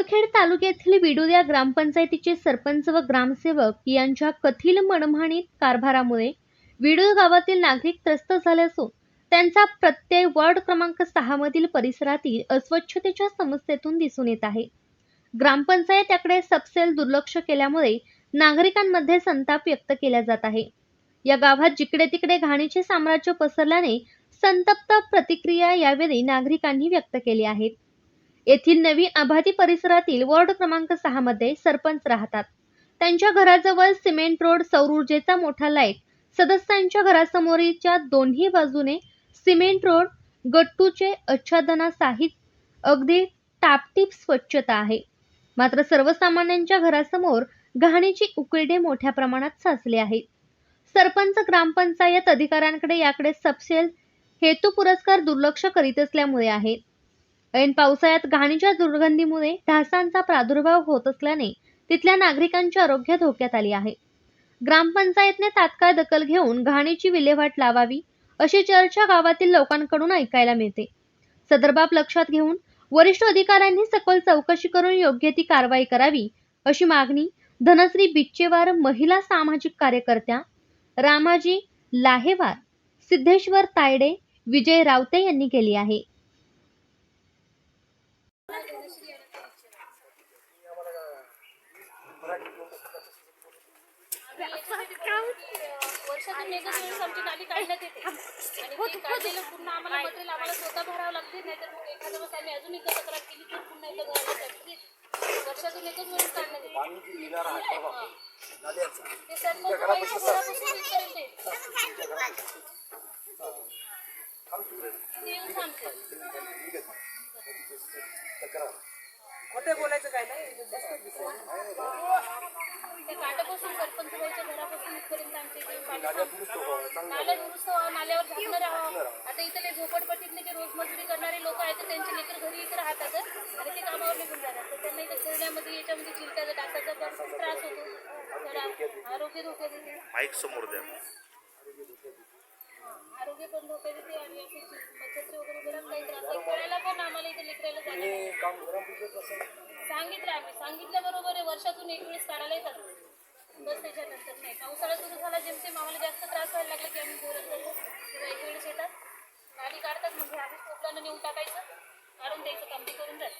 तालुक्यातील विडूर या ग्रामपंचायतीचे सरपंच व ग्रामसेवक यांच्या कथील मनमानीत कारभारामुळे विडूर गावातील नागरिक त्रस्त झाले असून त्यांचा प्रत्यय वॉर्ड क्रमांक सहा मधील परिसरातील अस्वच्छतेच्या समस्येतून दिसून येत आहे. ग्रामपंचायत याकडे सपसेल दुर्लक्ष केल्यामुळे नागरिकांमध्ये संताप व्यक्त केला जात आहे. या गावात जिकडे तिकडे घाणीचे साम्राज्य पसरल्याने संतप्त प्रतिक्रिया यावेळी नागरिकांनी व्यक्त केली आहेत. येथील नवी आभाती परिसरातील वॉर्ड क्रमांक सहा मध्ये सरपंच राहतात. त्यांच्या घराजवळ सिमेंट रोड सौर ऊर्जेचा मोठा लाइट सदस्यांच्या घरासमोरच्या दोन्ही बाजूने सिमेंट रोड गट्टूचे आच्छादनासहित अगदी टापटीप स्वच्छता आहे. मात्र सर्वसामान्यांच्या घरासमोर घाणीची उकळडे मोठ्या प्रमाणात साचले आहेत सरपंच ग्रामपंचायत अधिकाऱ्यांकडे याकडे सपशेल हेतू पुरस्कार दुर्लक्ष करीत असल्यामुळे आहे. ऐन पावसाळ्यात घाणीच्या दुर्गंधीमुळे ढासांचा प्रादुर्भाव होत असल्याने तिथल्या नागरिकांची आरोग्य धोक्यात आली आहे. ग्रामपंचायतने तात्काळ दखल घेऊन घाणीची विल्हेवाट लावावी अशी चर्चा गावातील लोकांकडून ऐकायला मिळते. सदरबाब लक्षात घेऊन वरिष्ठ अधिकाऱ्यांनी सखोल चौकशी करून योग्य ती कारवाई करावी अशी मागणी धनश्री बिच्चेवार महिला सामाजिक कार्यकर्त्या रामाजी लाहेवार सिद्धेश्वर तायडे विजय रावते यांनी केली आहे. वर्षातून एकच आमची नाली काढण्यात येते आणि ते काढलेलं पूर्ण आम्हाला मटेरियल आम्हाला स्वतः भरावं लागते नाहीतर मग एखाद्या वेळेस आम्ही अजून एकदा तक्रार केली तर पुन्हा एकदा भरावं लागते वर्षातून एकच वेळेस काढण्यात येते ते घरापासून इथपर्यंत येते. येऊन थांबतात. खोटे बोलायचं काय नाही जास्त दिसेल ते काटापासून सरपंच बाईच्या घरापासून इथपर्यंत आमच्या इथे पाणी थांबतं. नाल्या दुरुस्त व्हावं, नाल्यावर झाकणं राहावं. आता इथले झोपडपट्टीतले जे रोज मजुरी करणारे लोक आहेत तर त्यांचे लेकर घरी इथे राहतात आणि ते कामावर निघून जातात. तर त्यांना इथे खेळण्यामध्ये याच्यामध्ये त्रास होतो. तर आरोग्य येते. माईक समोर द्या. आरोग्य पण येते आणि असे मच्छरचे वगैरे बराच काही त्रास आहे खेळायला पण आम्हाला इथे लेकरायला. सांगितलं आम्ही. सांगितल्याबरोबर आहे वर्षातून एक वेळेस काढायला येतात. बस त्याच्यानंतर नाही. पावसाळा सुरू झाला जेमतेम आम्हाला जास्त त्रास व्हायला लागला की आम्ही बोलत होतो किंवा एक वेळेस येतात गाडी काढतात म्हणजे आम्ही टोपल्यानं नेऊन टाकायचं काढून द्यायचं काम ते करून जाईल